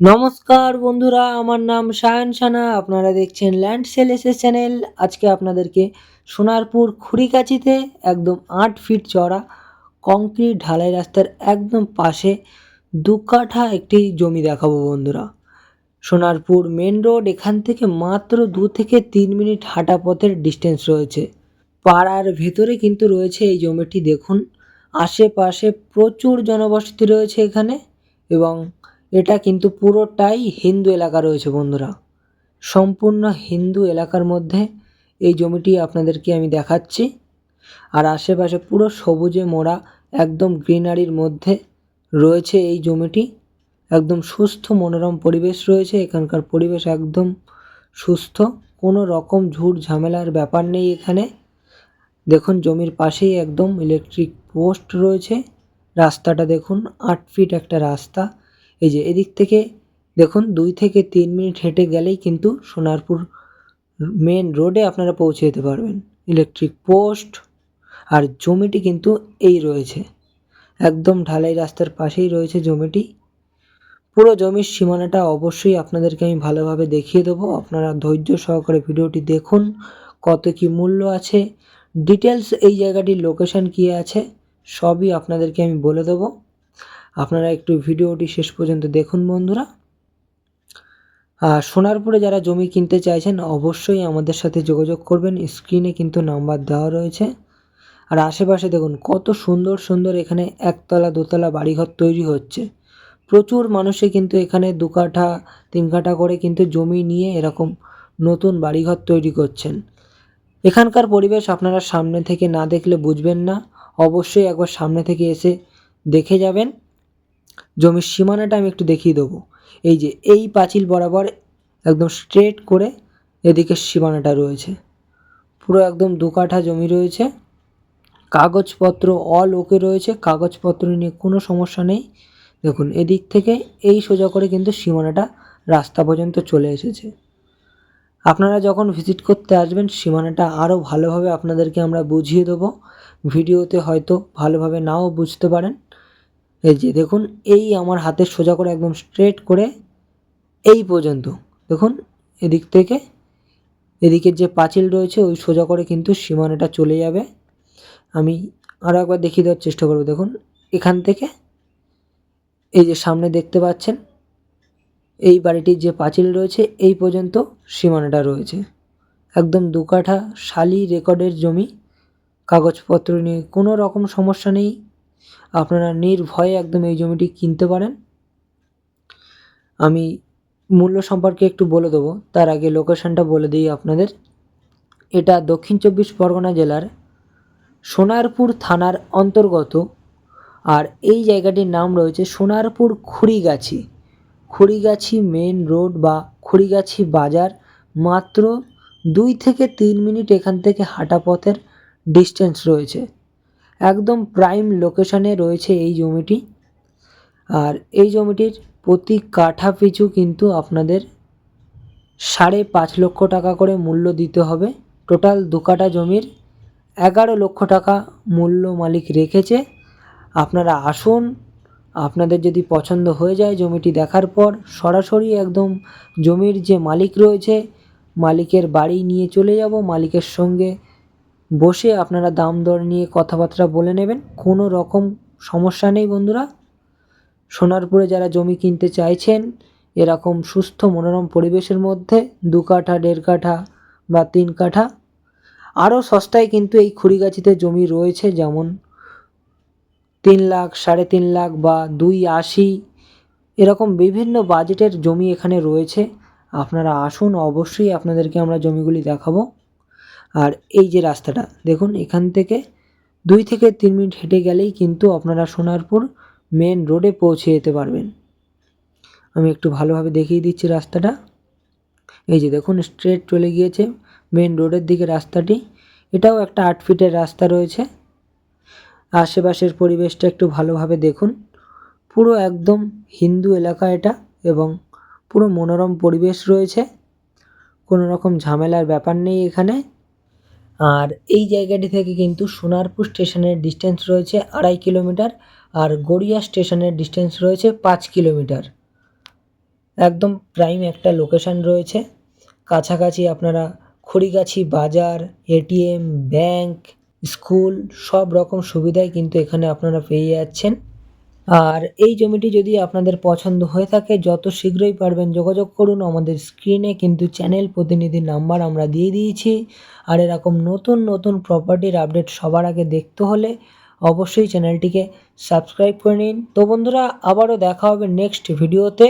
নমস্কার বন্ধুরা, আমার নাম সায়ন সানা। আপনারা দেখছেন ল্যান্ড সেলেসের চ্যানেল আজকে আপনাদেরকে সোনারপুর খুড়িকাছিতে একদম আট ফিট চড়া কংক্রিট ঢালাই রাস্তার একদম পাশে দু কাঠা একটি জমি দেখাবো বন্ধুরা। সোনারপুর মেন রোড এখান থেকে মাত্র দু থেকে তিন মিনিট হাঁটা পথের ডিস্টেন্স রয়েছে। পাড়ার ভেতরে কিন্তু রয়েছে এই জমিটি, দেখুন। আশেপাশে প্রচুর জনবসতি রয়েছে এখানে এবং এটা কিন্তু পুরোটাই হিন্দু এলাকা রয়েছে বন্ধুরা। সম্পূর্ণ হিন্দু এলাকার মধ্যে এই জমিটি আপনাদেরকে আমি দেখাচ্ছি। আর আশেপাশে পুরো সবুজে মোড়া একদম গ্রিনারির মধ্যে রয়েছে এই জমিটি। একদম সুস্থ মনোরম পরিবেশ রয়েছে। এখানকার পরিবেশ একদম সুস্থ। কোনো রকম ঝুট ঝামেলার ব্যাপার নেই এখানে। দেখুন জমির পাশেই একদম ইলেকট্রিক পোস্ট রয়েছে। রাস্তাটা দেখুন আট ফিট একটা রাস্তা। এই যে এদিক থেকে দেখুন, দুই থেকে তিন মিনিট হেঁটে গেলেই কিন্তু সোনারপুর মেন রোডে আপনারা পৌঁছে যেতে পারবেন। ইলেকট্রিক পোস্ট আর জমিটি কিন্তু এই রয়েছে। একদম ঢালাই রাস্তার পাশেই রয়েছে জমিটি। পুরো জমির সীমানাটা অবশ্যই আপনাদেরকে আমি ভালোভাবে দেখিয়ে দেবো। আপনারা ধৈর্য সহকারে ভিডিওটি দেখুন, কত কি মূল্য আছে। ডিটেলস এই জায়গাটির লোকেশন কী আছে, সবই আপনাদেরকে আমি বলে দেবো। আপনারা একটু ভিডিওটি শেষ পর্যন্ত দেখুন বন্ধুরা। আর সোনারপুরে যারা জমি কিনতে চাইছেন, অবশ্যই আমাদের সাথে যোগাযোগ করবেন। স্ক্রিনে কিন্তু নাম্বার দেওয়া রয়েছে। আর আশেপাশে দেখুন, কত সুন্দর সুন্দর এখানে একতলা, দোতলা বাড়িঘর তৈরি হচ্ছে। প্রচুর মানুষে কিন্তু এখানে দু কাঠা, তিন কাঠা করে কিন্তু জমি নিয়ে এরকম নতুন বাড়িঘর তৈরি করছেন। এখানকার পরিবেশ আপনারা সামনে থেকে না দেখলে বুঝবেন না। অবশ্যই একবার সামনে থেকে এসে দেখে যাবেন। জমির সীমানাটা আমি একটু দেখিয়ে দেবো। এই যে এই পাঁচিল বরাবর একদম স্ট্রেট করে এদিকে সীমানাটা রয়েছে। পুরো একদম দু কাঠা জমি রয়েছে। কাগজপত্র অল ওকে রয়েছে। কাগজপত্র নিয়ে কোনো সমস্যা নেই। দেখুন, এদিক থেকে এই সোজা করে কিন্তু সীমানাটা রাস্তা পর্যন্ত চলে এসেছে। আপনারা যখন ভিজিট করতে আসবেন, সীমানাটা আরও ভালোভাবে আপনাদেরকে আমরা বুঝিয়ে দেবো। ভিডিওতে হয়তো ভালোভাবে নাও বুঝতে পারেন। এই যে দেখুন, এই আমার হাতের সোজা করে একদম স্ট্রেট করে এই পর্যন্ত। দেখুন, এদিক থেকে, এদিকের যে পাঁচিল রয়েছে, ওই সোজা করে কিন্তু সীমানাটা চলে যাবে। আমি আরও একবার দেখিয়ে দেওয়ার চেষ্টা করব। দেখুন, এখান থেকে এই যে সামনে দেখতে পাচ্ছেন, এই বাড়িটির যে পাঁচিল রয়েছে, এই পর্যন্ত সীমানাটা রয়েছে। একদম দু কাঠা শালি রেকর্ডের জমি, কাগজপত্র নিয়ে কোনো রকম সমস্যা নেই। আপনারা নির্ভয়ে একদম এই জমিটি কিনতে পারেন। আমি মূল্য সম্পর্কে একটু বলে দেবো, তার আগে লোকেশনটা বলে দিই আপনাদের। এটা দক্ষিণ চব্বিশ পরগনা জেলার সোনারপুর থানার অন্তর্গত, আর এই জায়গাটির নাম রয়েছে সোনারপুর খুড়িগাছি। খুড়িগাছি মেন রোড বা খুড়িগাছি বাজার মাত্র দুই থেকে তিন মিনিট এখান থেকে হাঁটা পথের ডিস্টেন্স রয়েছে। একদম প্রাইম লোকেশনে রয়েছে এই জমিটি। আর এই জমিটির প্রতি কাঠা পিছু কিন্তু আপনাদের সাড়ে পাঁচ লক্ষ টাকা করে মূল্য দিতে হবে। টোটাল দু কাঠা জমির এগারো লক্ষ টাকা মূল্য মালিক রেখেছে। আপনারা আসুন, আপনাদের যদি পছন্দ হয়ে যায় জমিটি দেখার পর সরাসরি একদম জমির যে মালিক রয়েছে, মালিকের বাড়ি নিয়ে চলে যাব, মালিকের সঙ্গে বসে আপনারা দাম দর নিয়ে কথাবার্তা বলে নেবেন। কোনো রকম সমস্যা নেই বন্ধুরা। সোনারপুরে যারা জমি কিনতে চাইছেন, এরকম সুস্থ মনোরম পরিবেশের মধ্যে দু কাঠা, দেড় কাঠা বা তিন কাঠা, আরও সস্তায় কিন্তু এই খুড়িগাছিতে জমি রয়েছে, যেমন তিন লাখ, সাড়ে তিন লাখ বা দুই আশি। এরকম বিভিন্ন বাজেটের জমি এখানে রয়েছে। আপনারা আসুন, অবশ্যই আপনাদেরকে আমরা জমিগুলি দেখাবো। আর এই যে রাস্তাটা, দেখুন এখান থেকে দুই থেকে তিন মিনিট হেঁটে গেলেই কিন্তু আপনারা সোনারপুর মেন রোডে পৌঁছে যেতে পারবেন। আমি একটু ভালোভাবে দেখিয়ে দিচ্ছি রাস্তাটা। এই যে দেখুন স্ট্রেট চলে গিয়েছে মেন রোডের দিকে রাস্তাটি। এটাও একটা আট ফিটের রাস্তা রয়েছে। আশেপাশের পরিবেশটা একটু ভালোভাবে দেখুন। পুরো একদম হিন্দু এলাকা এটা এবং পুরো মনোরম পরিবেশ রয়েছে। কোনো রকম ঝামেলার ব্যাপার নেই এখানে। আর এই জায়গাটি থেকে কিন্তু সোনারপুর স্টেশনের ডিস্টেন্স রয়েছে আড়াই কিলোমিটার আর গড়িয়া স্টেশনের ডিস্টেন্স রয়েছে পাঁচ কিলোমিটার একদম প্রাইম একটা লোকেশন রয়েছে। কাছাকাছি আপনারা খড়িগাছি বাজার এটিএম ব্যাংক স্কুল সব রকম সুবিধাই কিন্তু এখানে আপনারা পেয়ে যাচ্ছেন। আর এই জমিটি যদি আপনাদের পছন্দ হয়ে থাকে, যত শীঘ্রই পারবেন যোগাযোগ করুন। আমাদের স্ক্রিনে কিন্তু চ্যানেল প্রতিনিধি নাম্বার আমরা দিয়ে দিয়েছি। আর এরকম নতুন নতুন প্রপার্টির আপডেট সবার আগে দেখতে হলে অবশ্যই চ্যানেলটিকে সাবস্ক্রাইব করে নিন। তো বন্ধুরা, আবারও দেখা হবে নেক্সট ভিডিওতে